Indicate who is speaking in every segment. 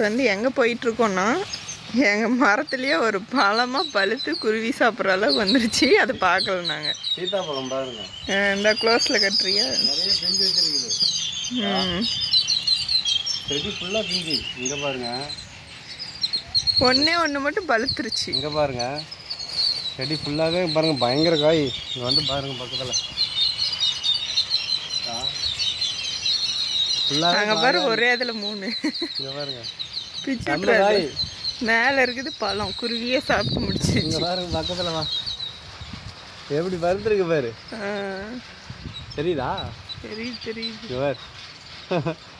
Speaker 1: இப்போ வந்து எங்கே போயிட்டுருக்கோன்னா எங்கள் மரத்துலேயே ஒரு பழமாக பழுத்து குருவி சாப்பிட்ற அளவுக்கு வந்துருச்சு. அதை பார்க்கல நாங்கள்
Speaker 2: சீதாப்பழம் பாருங்க.
Speaker 1: இந்த க்ளோஸில் கட்டுறியா?
Speaker 2: செடி ஃபுல்லாக பிஞ்சு. இங்கே பாருங்க.
Speaker 1: ஒன்றே ஒன்று மட்டும் பழுத்துருச்சு.
Speaker 2: இங்கே பாருங்க. செடி ஃபுல்லாகவே பாருங்க பயங்கர காய். இங்கே வந்து பாருங்க பக்கத்தில். ஃபுல்லாக
Speaker 1: அங்கே பாரு ஒரே இதில் மூணு.
Speaker 2: இங்கே பாருங்க.
Speaker 1: பிச்சு
Speaker 2: காய்
Speaker 1: மேலே இருக்குது பழம். குருவியே சாப்பிட்டு முடிச்சு
Speaker 2: இங்கே பாருங்க பக்கத்தில் வா. எப்படி பருத்துருக்கு பாரு. தெரியுதா?
Speaker 1: தெரியுது தெரியுது.
Speaker 2: பாரு.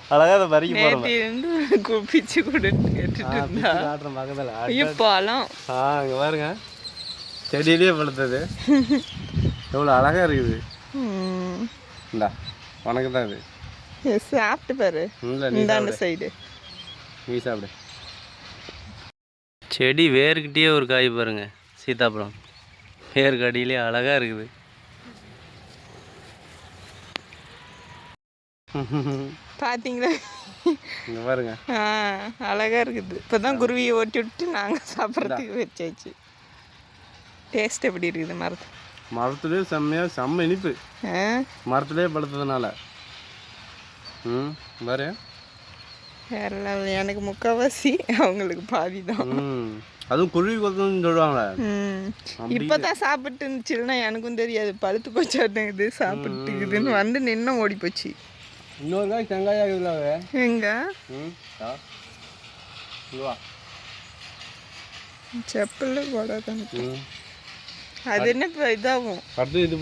Speaker 2: அழகாக அதை பறிக்க போகிறோம்
Speaker 1: நேற்று இருந்து கு- பிச்சு கொடுன்னு கேட்டுட்டு இருந்தா.
Speaker 2: காட்டுறேன் பக்கத்தில்.
Speaker 1: பழம்.
Speaker 2: ஆ இங்கே பாருங்க. செடியிலேயே பழுத்தது. எவ்வளோ அழகாக இருக்குது. இந்தா உனக்கு தான் இது
Speaker 1: ஏ, சாப்பிட்டு பாரு. இந்தாண்ட சைடு
Speaker 2: நீ சாப்பிடு. செடி வேர்கிட்டயே ஒரு காய் பாருங்க சீதாப்பழம் வேர் கடியிலே அழகாக இருக்குது.
Speaker 1: பார்த்தீங்களா
Speaker 2: இங்கே பாருங்க.
Speaker 1: ஆ அழகாக இருக்குது. இப்போ தான் குருவியை ஓட்டி விட்டு நாங்கள் சாப்பிட்றதுக்கு வச்சாச்சு. டேஸ்ட் எப்படி இருக்குது மரத்து?
Speaker 2: மரத்துலேயே செம்மையாக செம்ம இனிப்பு. மரத்துலேயே பழுத்ததுனால. ம் பாரு.
Speaker 1: வேற. எனக்கு முக்கால்வாசி அவங்களுக்கு பாதி தான்
Speaker 2: அதுவும் குருவி கொத்துன்னு சொல்லுவாங்க
Speaker 1: ம். இப்போ தான் சாப்பிட்டு இருந்துச்சுன்னா எனக்கும் தெரியாது. பழுத்து போச்சாட்டேங்குது சாப்பிட்டுக்குதுன்னு. வந்து நின்று ஓடி போச்சு.
Speaker 2: இன்னொரு காய் செங்காயாக இருக்குதுல
Speaker 1: எங்க? செப்பலில் கூட அது என்ன இதாகும்?
Speaker 2: இது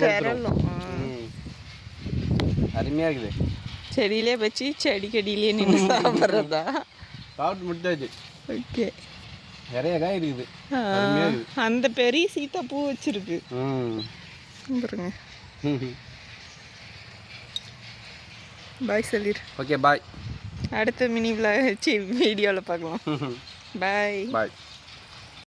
Speaker 2: அருமையாக இருக்குது.
Speaker 1: செடியிலே வச்சு செடி கடியிலே நின்று சாப்பிட்றதா
Speaker 2: சாப்பிட்டு முடிச்சாச்சு
Speaker 1: ஓகே
Speaker 2: நிறைய காய் இருக்குது.
Speaker 1: அந்த பெரிய சீத்தா பூ வச்சிருக்கு பாருங்க பாய் சொல்லிடு
Speaker 2: ஓகே பாய்
Speaker 1: அடுத்த மினி விழா வீடியோவில் பார்க்கலாம் பாய்
Speaker 2: பாய்